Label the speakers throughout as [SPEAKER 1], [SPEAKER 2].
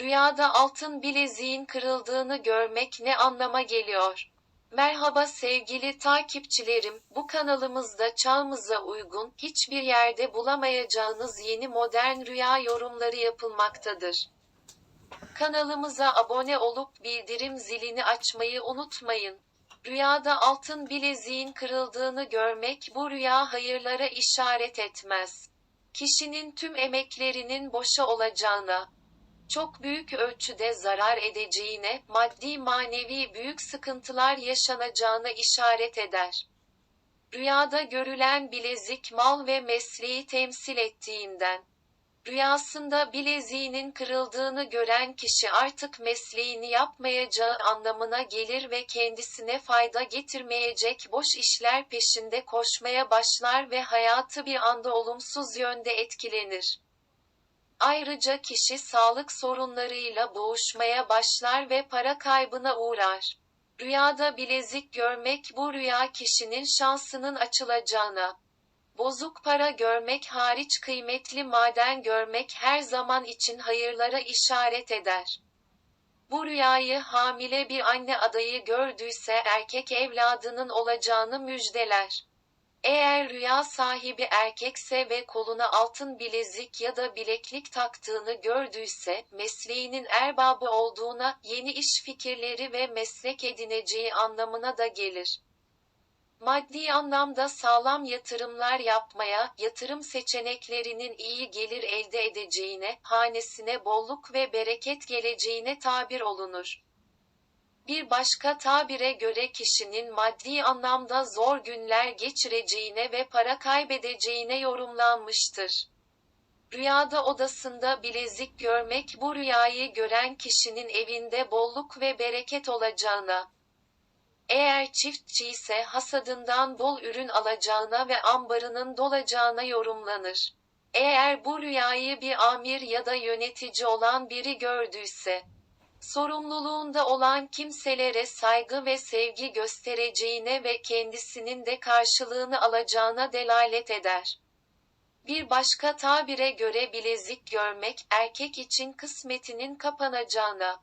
[SPEAKER 1] Rüyada altın bileziğin kırıldığını görmek ne anlama geliyor? Merhaba sevgili takipçilerim, bu kanalımızda çağımıza uygun, hiçbir yerde bulamayacağınız yeni modern rüya yorumları yapılmaktadır. Kanalımıza abone olup bildirim zilini açmayı unutmayın. Rüyada altın bileziğin kırıldığını görmek bu rüya hayırlara işaret etmez. Kişinin tüm emeklerinin boşa olacağına, çok büyük ölçüde zarar edeceğine, maddi manevi büyük sıkıntılar yaşanacağına işaret eder. Rüyada görülen bilezik mal ve mesleği temsil ettiğinden, rüyasında bileziğinin kırıldığını gören kişi artık mesleğini yapmayacağı anlamına gelir ve kendisine fayda getirmeyecek boş işler peşinde koşmaya başlar ve hayatı bir anda olumsuz yönde etkilenir. Ayrıca kişi sağlık sorunlarıyla boğuşmaya başlar ve para kaybına uğrar. Rüyada bilezik görmek bu rüya kişinin şansının açılacağına, bozuk para görmek hariç kıymetli maden görmek her zaman için hayırlara işaret eder. Bu rüyayı hamile bir anne adayı gördüyse erkek evladının olacağını müjdeler. Eğer rüya sahibi erkekse ve koluna altın bilezik ya da bileklik taktığını gördüyse, mesleğinin erbabı olduğuna, yeni iş fikirleri ve meslek edineceği anlamına da gelir. Maddi anlamda sağlam yatırımlar yapmaya, yatırım seçeneklerinin iyi gelir elde edeceğine, hanesine bolluk ve bereket geleceğine tabir olunur. Bir başka tabire göre kişinin maddi anlamda zor günler geçireceğine ve para kaybedeceğine yorumlanmıştır. Rüyada odasında bilezik görmek bu rüyayı gören kişinin evinde bolluk ve bereket olacağına, eğer çiftçi ise hasadından bol ürün alacağına ve ambarının dolacağına yorumlanır. Eğer bu rüyayı bir amir ya da yönetici olan biri gördüyse, sorumluluğunda olan kimselere saygı ve sevgi göstereceğine ve kendisinin de karşılığını alacağına delalet eder. Bir başka tabire göre bilezik görmek, erkek için kısmetinin kapanacağına,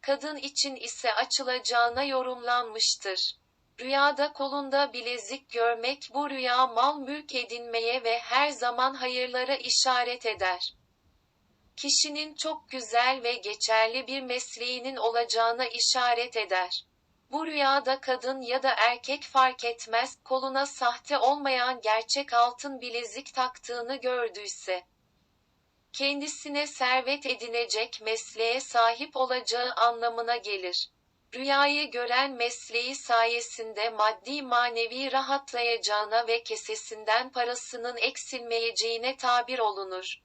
[SPEAKER 1] kadın için ise açılacağına yorumlanmıştır. Rüyada kolunda bilezik görmek bu rüya mal mülk edinmeye ve her zaman hayırlara işaret eder. Kişinin çok güzel ve geçerli bir mesleğinin olacağına işaret eder. Bu rüyada kadın ya da erkek fark etmez, koluna sahte olmayan gerçek altın bilezik taktığını gördüyse, kendisine servet edinecek mesleğe sahip olacağı anlamına gelir. Rüyayı gören mesleği sayesinde maddi manevi rahatlayacağına ve kesesinden parasının eksilmeyeceğine tabir olunur.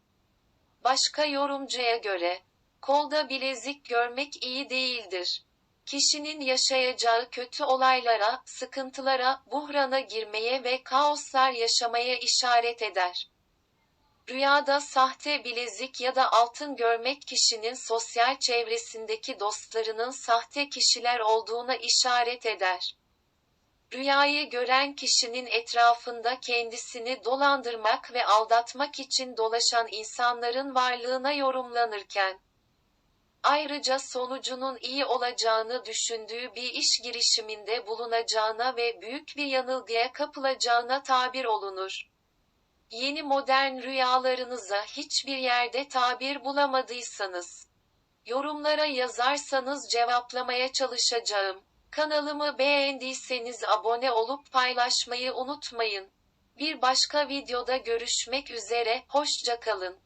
[SPEAKER 1] Başka yorumcuya göre, kolda bilezik görmek iyi değildir. Kişinin yaşayacağı kötü olaylara, sıkıntılara, buhrana girmeye ve kaoslar yaşamaya işaret eder. Rüyada sahte bilezik ya da altın görmek kişinin sosyal çevresindeki dostlarının sahte kişiler olduğuna işaret eder. Rüyayı gören kişinin etrafında kendisini dolandırmak ve aldatmak için dolaşan insanların varlığına yorumlanırken, ayrıca sonucunun iyi olacağını düşündüğü bir iş girişiminde bulunacağına ve büyük bir yanılgıya kapılacağına tabir olunur. Yeni modern rüyalarınıza hiçbir yerde tabir bulamadıysanız, yorumlara yazarsanız cevaplamaya çalışacağım. Kanalımı beğendiyseniz abone olup paylaşmayı unutmayın. Bir başka videoda görüşmek üzere, hoşça kalın.